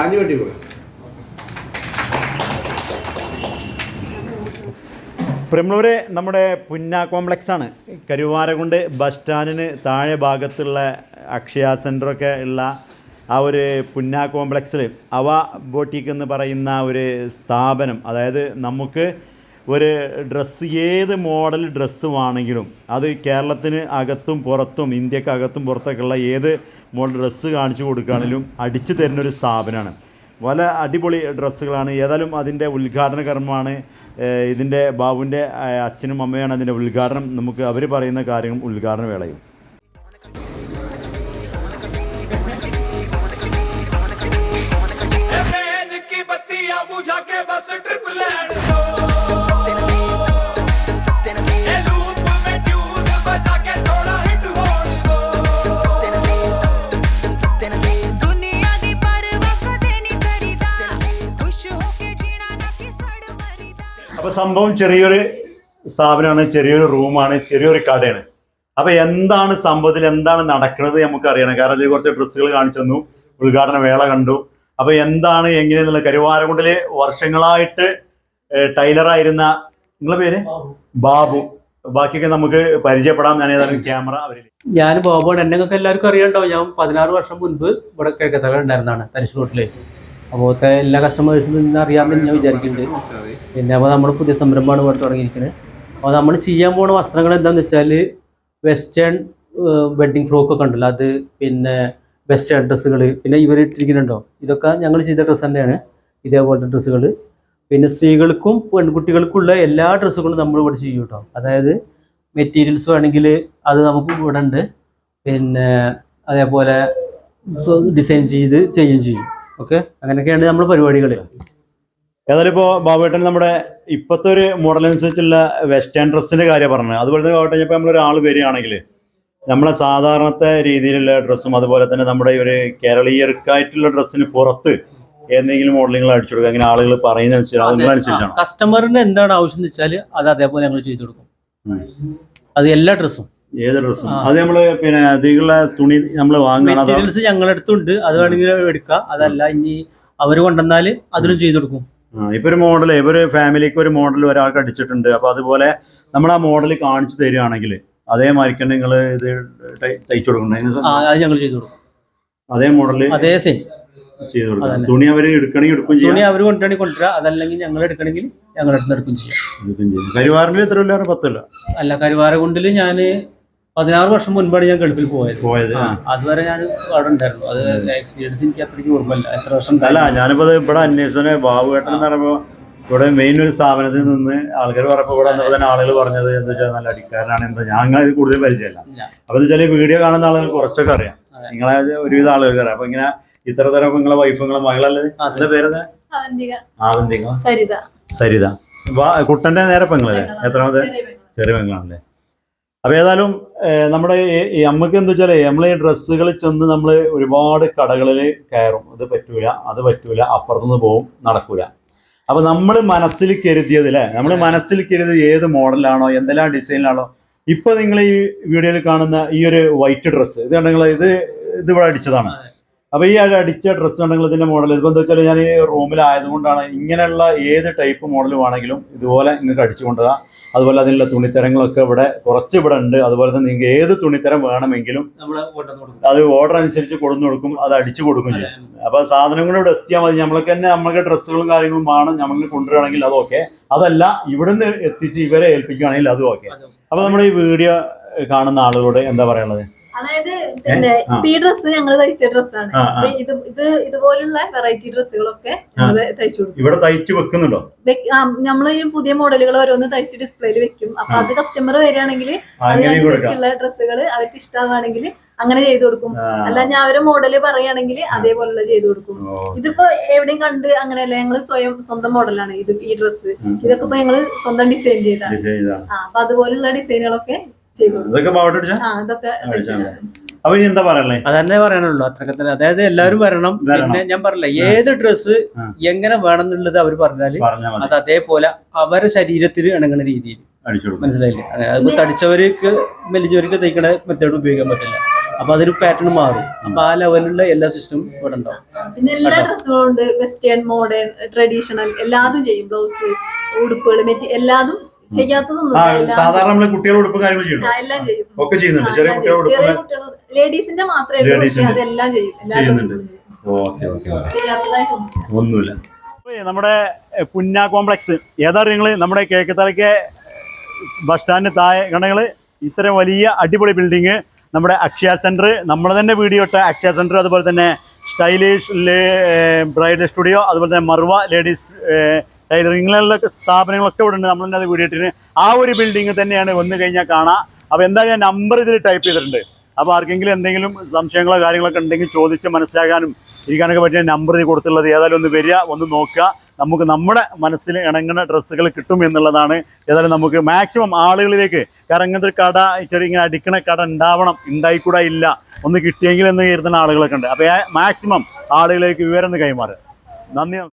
ആഞ്ഞു വെട്ടി കൊടുക്കും പ്രിമളൂര് നമ്മുടെ പുന്ന കോംപ്ലക്സാണ്. കരുവാരകുണ്ട് ബസ് സ്റ്റാൻഡിന് താഴെ ഭാഗത്തുള്ള അക്ഷയ സെന്ററൊക്കെ ഉള്ള ആ ഒരു പുന്ന കോംപ്ലക്സിൽ അവ ബോട്ടിക് എന്ന് പറയുന്ന ഒരു സ്ഥാപനം അതായത് നമുക്ക് ഒരു ഡ്രസ്സ് ഏത് മോഡൽ ഡ്രസ്സ് വേണമെങ്കിലും അത് കേരളത്തിന് അകത്തും പുറത്തും ഇന്ത്യയ്ക്ക് അകത്തും പുറത്തൊക്കെയുള്ള ഏത് മോഡൽ ഡ്രസ്സ് കാണിച്ചു കൊടുക്കുകയാണെങ്കിലും അടിച്ചു തരുന്നൊരു സ്ഥാപനമാണ്. പല അടിപൊളി ഡ്രസ്സുകളാണ്. ഏതായാലും അതിന്റെ ഉദ്ഘാടന കർമ്മമാണ് ഇതിന്റെ ബാബുവിന്റെ അച്ഛനും അമ്മയാണ് അതിന്റെ ഉദ്ഘാടനം. നമുക്ക് അവർ പറയുന്ന കാര്യങ്ങളും ഉദ്ഘാടന വേളയും. സംഭവം ചെറിയൊരു സ്ഥാപനമാണ് ചെറിയൊരു റൂമാണ് ചെറിയൊരു കടയാണ്. അപ്പൊ എന്താണ് സംഭവത്തിൽ എന്താണ് നടക്കുന്നത് നമുക്ക് അറിയണം. കാരണം ഇതിൽ കുറച്ച് ഡ്രസ്സുകൾ കാണിച്ചു തന്നു ഉദ്ഘാടന വേള കണ്ടു. അപ്പൊ എന്താണ് എങ്ങനെയെന്നുള്ള കരുവാരകുണ്ടിൽ വർഷങ്ങളായിട്ട് ടൈലറായിരുന്ന നിങ്ങളെ പേര്? ബാബു. ബാക്കിയൊക്കെ നമുക്ക് പരിചയപ്പെടാം. ഞാൻ ഏതായാലും ക്യാമറ അവരിൽ ഞാൻ ബാബുവാണ്. എന്നെ എല്ലാവർക്കും അറിയണ്ടോ ഞാൻ പതിനാറ് വർഷം മുൻപ് ഇവിടെ കേൾക്കത്തകൾ ഉണ്ടായിരുന്നതാണ് തരിശ് റോട്ടിൽ അപ്പോഴത്തെ എല്ലാ കസ്റ്റമേഴ്സിനും ഇന്ന് അറിയാമെന്ന് ഞാൻ വിചാരിക്കുന്നുണ്ട്. പിന്നെ അപ്പോൾ നമ്മൾ പുതിയ സംരംഭമാണ് ഇവിടെ തുടങ്ങിയിരിക്കുന്നത് അപ്പോൾ നമ്മൾ ചെയ്യാൻ പോണ വസ്ത്രങ്ങൾ എന്താണെന്ന് വെച്ചാൽ വെസ്റ്റേൺ വെഡ്ഡിങ് ഫ്രോക്ക് ഒക്കെ ഉണ്ടല്ലോ. അത് പിന്നെ വെസ്റ്റേൺ ഡ്രസ്സുകൾ പിന്നെ ഇവർ ഇട്ടിരിക്കുന്നുണ്ടോ? ഇതൊക്കെ ഞങ്ങൾ ചെയ്ത ഡ്രസ്സ് തന്നെയാണ്. ഇതേപോലത്തെ ഡ്രസ്സുകൾ പിന്നെ സ്ത്രീകൾക്കും പെൺകുട്ടികൾക്കുള്ള എല്ലാ ഡ്രസ്സുകളും നമ്മൾ ഇവിടെ ചെയ്യും കേട്ടോ. അതായത് മെറ്റീരിയൽസ് വേണമെങ്കിൽ അത് നമുക്ക് ഇവിടെ ഉണ്ട്. പിന്നെ അതേപോലെ ഡിസൈൻ ചെയ്ത് ചെയ്യുകയും ചെയ്യും. ഓക്കെ? അങ്ങനെയൊക്കെയാണ് നമ്മുടെ പരിപാടികൾ ഏതായാലും ഇപ്പോൾ ബാബുവേട്ടൻ നമ്മുടെ ഇപ്പോഴത്തെ ഒരു മോഡൽ അനുസരിച്ചുള്ള വെസ്റ്റേൺ ഡ്രസ്സിന്റെ കാര്യം പറഞ്ഞത്. അതുപോലെ തന്നെ ബാബുവേട്ടൻ ഇപ്പോൾ നമ്മളൊരാൾ വരികയാണെങ്കിൽ നമ്മളെ സാധാരണത്തെ രീതിയിലുള്ള ഡ്രസ്സും അതുപോലെ തന്നെ നമ്മുടെ ഈ ഒരു കേരളീയർക്കായിട്ടുള്ള ഡ്രസ്സിന് പുറത്ത് ഏതെങ്കിലും മോഡലുകൾ അടിച്ചു കൊടുക്കുക. അങ്ങനെ ആളുകൾ പറയുന്നതനുസരിച്ചാണ് കസ്റ്റമറിന് എന്താണ് ആവശ്യം എന്ന് വെച്ചാൽ അത് അതേപോലെ ഞങ്ങൾ ചെയ്തു കൊടുക്കും. അത് എല്ലാ ഡ്രസ്സും ഏത് ഡ്രസ്സും. അത് നമ്മൾ പിന്നെ അധികമുള്ള തുണി നമ്മൾ വാങ്ങണം അതോ മെറ്റീരിയൽസ് ഞങ്ങളുടെ അടുത്തുണ്ട് അത് വേണമെങ്കിൽ എടുക്കാം. അതല്ല ഇനി അവർ കൊണ്ടുവന്നാൽ അതിനും ചെയ്തു കൊടുക്കും. ആ, ഇപ്പൊ ഒരു മോഡൽ ഇപ്പൊ ഒരു ഫാമിലിക്ക് ഒരു മോഡൽ ഒരാൾക്ക് അടിച്ചിട്ടുണ്ട്. അപ്പൊ അതുപോലെ നമ്മൾ ആ മോഡൽ കാണിച്ചു തരികയാണെങ്കിൽ അതേമാതിരി നിങ്ങൾ ഇത് ടൈ- തയ്ച്ചു കൊടുക്കണ്ടേ അതിന് ആ അത് ഞങ്ങൾ ചെയ്തു കൊടുക്കും. അതേ മോഡൽ അതേ സെയിം ചെയ്ത് കൊടുക്കാം അതന്നെ. തുണി അവർ എടുക്കണമെങ്കിൽ എടുക്കും തുണി ചെയ്യാം അവർ കൊണ്ടുവരാണെങ്കിൽ കൊണ്ടുവരിക അതല്ലെങ്കിൽ ഞങ്ങൾ എടുക്കണമെങ്കിൽ ഞങ്ങൾ അടുത്ത് എടുക്കും ചെയ്യാം. എടുക്കും ചെയ്യും. കരുവാറിൽ എത്ര ഇല്ല പത്തല്ല അല്ല കരുവാരകുണ്ടിൽ ഞാൻ പതിനാറ് വർഷം മുൻപാണ് ഞാൻ ഗൾഫിൽ പോയത്. പോയത്. അതുവരെ ഞാൻ അവിടെ ഉണ്ടായിരുന്നു. അത് എക്സ്പീരിയൻസ് എനിക്ക് അത്രയ്ക്ക് ഓർമ്മയില്ല. എത്ര വർഷം അല്ല ഞാനിപ്പോ ഇവിടെ അന്വേഷണ ബാബുവേട്ടൻ എന്ന് പറയുമ്പോ ഇവിടെ മെയിൻ ഒരു സ്ഥാപനത്തിൽ നിന്ന് ആൾക്കാർ പറഞ്ഞപ്പോൾ ഇവിടെ വന്നപ്പോൾ തന്നെ ആളുകൾ പറഞ്ഞത് എന്താ വെച്ചാൽ നല്ല അടിക്കാരനാണ് എന്താ. ഞാൻ ഇത് കൂടുതൽ പരിചയമല്ല. അപ്പൊ എന്ന് വെച്ചാൽ വീഡിയോ കാണുന്ന ആളുകൾ കുറച്ചൊക്കെ അറിയാം. നിങ്ങളെ ഒരുവിധ ആളുകൾക്ക് അറിയാം. അപ്പൊ ഇങ്ങനെ ഇത്ര തരം നിങ്ങളെ വൈഫ് നിങ്ങളെ മകളല്ലേ. എന്താ പേരെന്താ ആവന്തിക. സരിത. സരിത. കുട്ടന്റെ നേരെ പെങ്ങളല്ലേ? എത്രാമത് ചെറിയ പെങ്ങളാണല്ലേ? അപ്പൊ ഏതായാലും നമ്മുടെ അമ്മയ്ക്ക് എന്താ വെച്ചാൽ നമ്മൾ ഈ ഡ്രസ്സുകൾ ചെന്ന് നമ്മൾ ഒരുപാട് കടകളിൽ കയറും. അത് പറ്റൂല അത് പറ്റൂല അപ്പുറത്തുനിന്ന് പോവും നടക്കൂല. അപ്പൊ നമ്മൾ മനസ്സിൽ കരുതിയത് അല്ലേ നമ്മൾ മനസ്സിൽ കരുതിയത് ഏത് മോഡലാണോ എന്തെല്ലാം ഡിസൈനിലാണോ? ഇപ്പൊ നിങ്ങൾ ഈ വീഡിയോയിൽ കാണുന്ന ഈ ഒരു വൈറ്റ് ഡ്രസ്സ് ഇത് കണ്ടെങ്കിൽ ഇത് ഇത് ഇവിടെ അടിച്ചതാണ്. അപ്പൊ ഈ അടിച്ച ഡ്രസ്സ് കണ്ടെങ്കിൽ ഇതിന്റെ മോഡൽ ഇതിപ്പോ എന്താ വെച്ചാൽ ഞാൻ ഈ റൂമിലായതുകൊണ്ടാണ് ഇങ്ങനെയുള്ള ഏത് ടൈപ്പ് മോഡൽ വേണമെങ്കിലും ഇതുപോലെ നിങ്ങൾക്ക് അടിച്ചു കൊണ്ടുവരാം. അതുപോലെ അതിനുള്ള തുണിത്തരങ്ങളൊക്കെ ഇവിടെ കുറച്ച് ഇവിടെ ഉണ്ട്. അതുപോലെ തന്നെ നിങ്ങൾക്ക് ഏത് തുണിത്തരം വേണമെങ്കിലും അത് ഓർഡർ അനുസരിച്ച് കൊടുന്നു കൊടുക്കും അത് അടിച്ചു കൊടുക്കും ചെയ്യും. അപ്പൊ സാധനങ്ങൾ ഇവിടെ എത്തിയാൽ മതി. നമ്മൾക്ക് തന്നെ നമ്മൾക്ക് ഡ്രസ്സുകളും കാര്യങ്ങളും വേണം. നമ്മൾ കൊണ്ടുവരികയാണെങ്കിൽ അതൊക്കെ അതല്ല ഇവിടുന്ന് എത്തിച്ച് ഇവരെ ഏൽപ്പിക്കുകയാണെങ്കിൽ അതും ഓക്കെ അപ്പൊ നമ്മുടെ ഈ വീഡിയോ കാണുന്ന ആളുകളോട് എന്താ പറയാനുള്ളത്? അതായത് പിന്നെ ഈ ഡ്രസ്സ് ഞങ്ങൾ തയ്ച്ച ഡ്രസ്സാണ്. ഇത് ഇത് ഇതുപോലുള്ള വെറൈറ്റി ഡ്രസ്സുകളൊക്കെ ഞങ്ങൾ തയ്ച്ചു കൊടുക്കും. ഇവിടെ തയ്ച്ചു വെക്കുന്നുണ്ടോ? നമ്മൾ ഈ പുതിയ മോഡലുകൾ ഓരോന്ന് തയ്ച്ച് ഡിസ്പ്ലേയിൽ വെക്കും. അപ്പൊ അത് കസ്റ്റമർ വരികയാണെങ്കിൽ അതിനനുസരിച്ചുള്ള ഡ്രസ്സുകൾ അവർക്ക് ഇഷ്ടമാണെങ്കിൽ അങ്ങനെ ചെയ്തു കൊടുക്കും. അല്ല ഞാൻ അവരെ മോഡൽ പറയുകയാണെങ്കിൽ അതേപോലുള്ള ചെയ്തു കൊടുക്കും. ഇതിപ്പോ എവിടെയും കണ്ട് അങ്ങനെയല്ല ഞങ്ങൾ സ്വയം സ്വന്തം മോഡലാണ് ഇത് ഈ ഡ്രസ്സ് ഇതൊക്കെ ഇപ്പൊ ഞങ്ങൾ സ്വന്തം ഡിസൈൻ ചെയ്താണ്. അപ്പൊ അതുപോലുള്ള ഡിസൈനുകളൊക്കെ ഇതൊക്കെ പാവട്ട് അടിച്ചാ? ആ ഇതൊക്കെ അടിച്ചാണ്. അപ്പൊ ഇനി എന്താ പറയാനുള്ളത് അതന്നെ പറയാനുള്ളൂ അത്രക്കെ തന്നെ അതായത് എല്ലാവരും വരണം. പിന്നെ ഞാൻ പറഞ്ഞില്ല ഏത് ഡ്രസ്സ് എങ്ങനെ വേണം എന്നുള്ളത് അവർ പറഞ്ഞാൽ പറഞ്ഞാൽ അത് അതേപോലെ അവരുടെ ശരീരത്തിന് ഇണങ്ങുന്ന രീതിയിൽ. മനസ്സിലായില്ലേ? അത് അതിപ്പോ തടിച്ചവർക്ക് മെലിഞ്ഞവർക്ക് തയ്ക്കണ മെത്തേഡ് ഉപയോഗിക്കാൻ പറ്റില്ല. അപ്പൊ അതൊരു പാറ്റേൺ മാറും. അപ്പൊ ആ ലെവലിലുള്ള എല്ലാ സിസ്റ്റവും ഇവിടെ ഉണ്ടാവും. പിന്നെ എല്ലാ ഡ്രസ്സുകളും ഉണ്ട്. വെസ്റ്റേൺ മോഡേൺ ട്രഡീഷണൽ എല്ലാതും ചെയ്യും. ബ്ലൗസ് ഉടുപ്പുകൾ മെറ്റി എല്ലാതും ചെയ്യാത്തതൊന്നും സാധാരണ നമ്മൾ കുട്ടികളുടെ ഉടുപ്പ് കാര്യങ്ങൾ ചെയ്യണം ഒക്കെ ചെയ്യുന്നുണ്ട്. ചെറിയ കുട്ടികളുടെ ലേഡീസിന്റെ മാത്രമേ. അതെല്ലാം ചെയ്യുന്നുണ്ട്. ഓക്കെ ഓക്കെ ഒന്നുമില്ല. നമ്മുടെ പുന്ന കോംപ്ലക്സ്. ഏതാ നിങ്ങൾ നമ്മുടെ കിഴക്കത്തലയ്ക്ക് ബസ് സ്റ്റാൻഡിന് താഴെ കണ്ടെങ്കിൽ ഇത്രയും വലിയ അടിപൊളി ബിൽഡിങ് നമ്മുടെ അക്ഷയ സെന്റർ നമ്മൾ തന്നെ വീഡിയോ ഇട്ട അക്ഷയ സെന്റർ അതുപോലെ തന്നെ സ്റ്റൈലിഷ് ബ്രൈഡൽ സ്റ്റുഡിയോ. അതുപോലെ തന്നെ മറുവ ലേഡീസ് ടൈലറിങ്ങിലൊക്കെ സ്ഥാപനങ്ങളൊക്കെ ഇവിടെ ഉണ്ട്. നമ്മൾ തന്നെ അത് കൂടിയിട്ടിന് ആ ഒരു ബിൽഡിംഗ് തന്നെയാണ് വന്നു കഴിഞ്ഞാൽ കാണാം. അപ്പോൾ എന്താ ഞാൻ നമ്പർ ഇതിൽ ടൈപ്പ് ചെയ്തിട്ടുണ്ട്. അപ്പോൾ ആർക്കെങ്കിലും എന്തെങ്കിലും സംശയങ്ങളോ കാര്യങ്ങളൊക്കെ ഉണ്ടെങ്കിൽ ചോദിച്ച് മനസ്സിലാക്കാനും ഇരിക്കാനൊക്കെ പറ്റിയ നമ്പർ ഇത് കൊടുത്തുള്ളത് ഏതായാലും ഒന്ന് വരിക ഒന്ന് നോക്കുക. നമുക്ക് നമ്മുടെ മനസ്സിൽ ഇണങ്ങുന്ന ഡ്രസ്സുകൾ കിട്ടും എന്നുള്ളതാണ്. ഏതായാലും നമുക്ക് മാക്സിമം ആളുകളിലേക്ക് കാരണം ഇങ്ങനത്തെ ഒരു കട ചെറിയ ഇങ്ങനെ അടിക്കണ കട ഉണ്ടാവണം. ഉണ്ടായിക്കൂടാ ഇല്ല. ഒന്ന് കിട്ടിയെങ്കിൽ എന്ന് കരുതുന്ന ആളുകളൊക്കെ ഉണ്ട്. അപ്പോൾ മാക്സിമം ആളുകളിലേക്ക് വിവരം ഒന്ന് കൈമാറുക. നന്ദി.